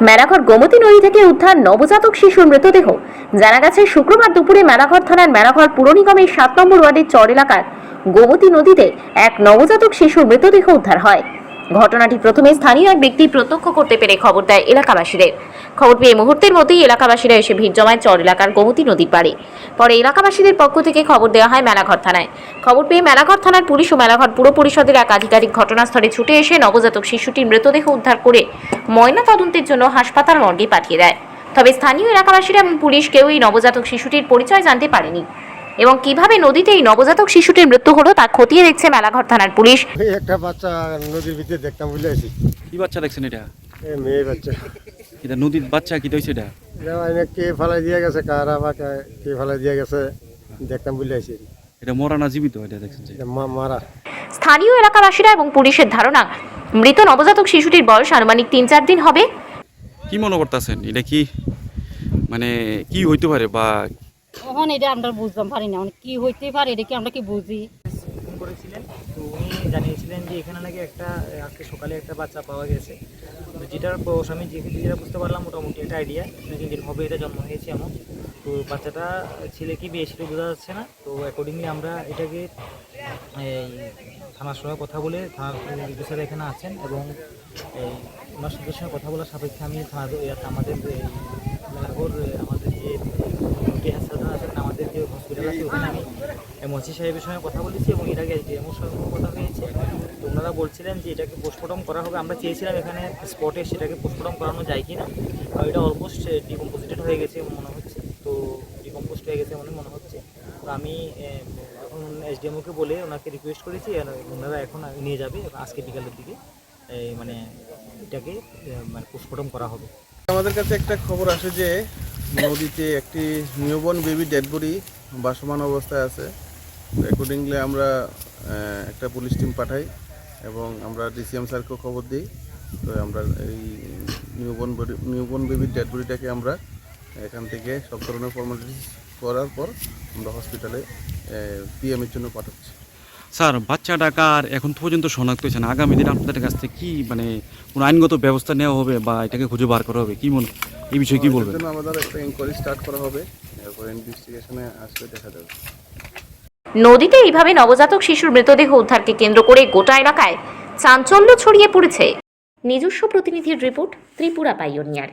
মেলাঘর গোমতী নদী থেকে উদ্ধার নবজাতক শিশুর মৃতদেহ। জানা গেছে, শুক্রবার দুপুরে মেলাঘর থানার মেলাঘর পুর নিগমের সাত নম্বর ওয়ার্ডের চর এলাকার গোমতী নদীতে এক নবজাতক শিশুর মৃতদেহ উদ্ধার হয়। ঘটনাটি প্রথমে স্থানীয় এক ব্যক্তি প্রত্যক্ষ করতে পেরে খবর দেয় এলাকাবাসীদের। খবর পেয়ে মুহূর্তের মধ্যেই এলাকাবাসীরা এসে ভিড় জমায় চর এলাকার গোমতী নদীর পাড়ে। পরে এলাকাবাসীদের পক্ষ থেকে খবর দেওয়া হয় মেলাঘর থানায়। খবর পেয়ে মেলাঘর থানার পুলিশ ও মেলাঘর পুর পরিষদের এক আধিকারিক ঘটনাস্থলে ছুটে এসে নবজাতক শিশুটির মৃতদেহ উদ্ধার করে ময়না তদন্তের জন্য হাসপাতাল মর্গে পাঠিয়ে দেয়। তবে স্থানীয় এলাকাবাসীরা এবং পুলিশ কেউ এই নবজাতক শিশুটির পরিচয় জানতে পারেনি। এবং কীভাবে নদীতে এই নবজাতক শিশুটির মৃত্যু হলো তা খতিয়ে দেখছে মেলাঘর থানার পুলিশ। এই একটা বাচ্চা নদীর ভিতরে দেখতাম বুঝলে আছি কি বাচ্চা দেখছেন এটা? এই মেয়ে বাচ্চা। এটা নদীর বাচ্চা কি হয়েছে এটা? এটা মানে কে ফেলাই দিয়ে গেছে কারা বা কে- ফেলাই দিয়ে গেছে দেখতাম বুঝলে আছি এটা মরা না জীবিত এটা দেখছেন এটা মারা। স্থানীয় এলাকাবাসীরা এবং পুলিশের ধারণা মৃত নবজাতক শিশুটির বয়স আনুমানিক তিন চার দিন হবে। কি মনে করতেছেন? এটা কি মানে কি হইতে পারে বা এখন এটা আমরা বুঝতাম, পারি না। মানে কি হইতে পারে, এটা কি আমরা কি বুঝি? ফোন করেছিলেন, তো উনি জানিয়েছিলেন যে এখানে নাকি একটা, আজকে সকালে একটা বাচ্চা পাওয়া গেছে। তো যেটার বয়স, আমি যেটা বুঝতে পারলাম, মোটামুটি একটা আইডিয়া তিন দিন এটা জন্ম হয়েছে এমন। তো বাচ্চাটা ছেলে কি সেটা বোঝা যাচ্ছে না। তো অ্যাকর্ডিংলি আমরা এটাকে, এই, থানার সঙ্গে কথা বলে থানার অফিসার এখানে আছেন এবং ওনার সঙ্গে কথা বলার সাপেক্ষে আমি থানা আমাদের মেলাঘর আমাদের যে কে হাসপাতাল আছেন আমাদের যে হসপিটাল আছে, ওখানে আমি এমসি সাহেবের সঙ্গে কথা বলেছি এবং এর আগে ডিএমওর সঙ্গে কথা হয়েছে। তো ওনারা বলছিলেন যে এটাকে পোস্টমর্টম করা হবে। আমরা চেয়েছিলাম এখানে স্পটে সেটাকে পোস্টমর্টম করানো যায় কি না আর এটা অলমোস্ট ডিকম্পোজিটেড হয়ে গেছে মনে হচ্ছে। তো ডিকম্পোস্ট হয়ে গেছে মনে মনে হচ্ছে। তো আমি এখন এসডিএমওকে বলে ওনাকে রিকোয়েস্ট করেছি ওনারা এখন নিয়ে যাবে আজকে বিকালের দিকে। মানে এটাকে মানে পোস্টমর্টম করা হবে। আমাদের কাছে একটা খবর আসে যে নদীতে একটি নিউবর্ন বেবি ডেড বডি বাসমান অবস্থায় আছে। অ্যাকর্ডিংলি আমরা একটা পুলিশ টিম পাঠাই এবং আমরা ডিসিএম স্যারকেও খবর দিই। তো আমরা এই নিউবর্ন নিউবর্ন বেবির ডেড বডিটাকে আমরা এখান থেকে সব ধরনের ফর্মালিটিস করার পর আমরা হসপিটালে পিএমের জন্য পাঠাচ্ছি। স্যার বাচ্চাটা কার এখন পর্যন্ত শনাক্ত হয়েছে না। আগামী দিন আপনাদের কাছ থেকে কি মানে কোনো আইনগত ব্যবস্থা নেওয়া হবে বা এটাকে খুঁজে বার করা হবে? কি মনে এই বিষয়ে কি বলবেন? আমাদের একটা ইনকোয়ারি স্টার্ট করা হবে। এরপর ইনভেস্টিগেশনে আসলে দেখা যাবে। নদীতে এইভাবে নবজাতক শিশুর মৃতদেহ উদ্ধারকে কেন্দ্র করে গোটা এলাকায় চাঞ্চল্য ছড়িয়ে পড়েছে। নিজস্ব প্রতিনিধির রিপোর্ট ত্রিপুরা পাইওনিয়ার।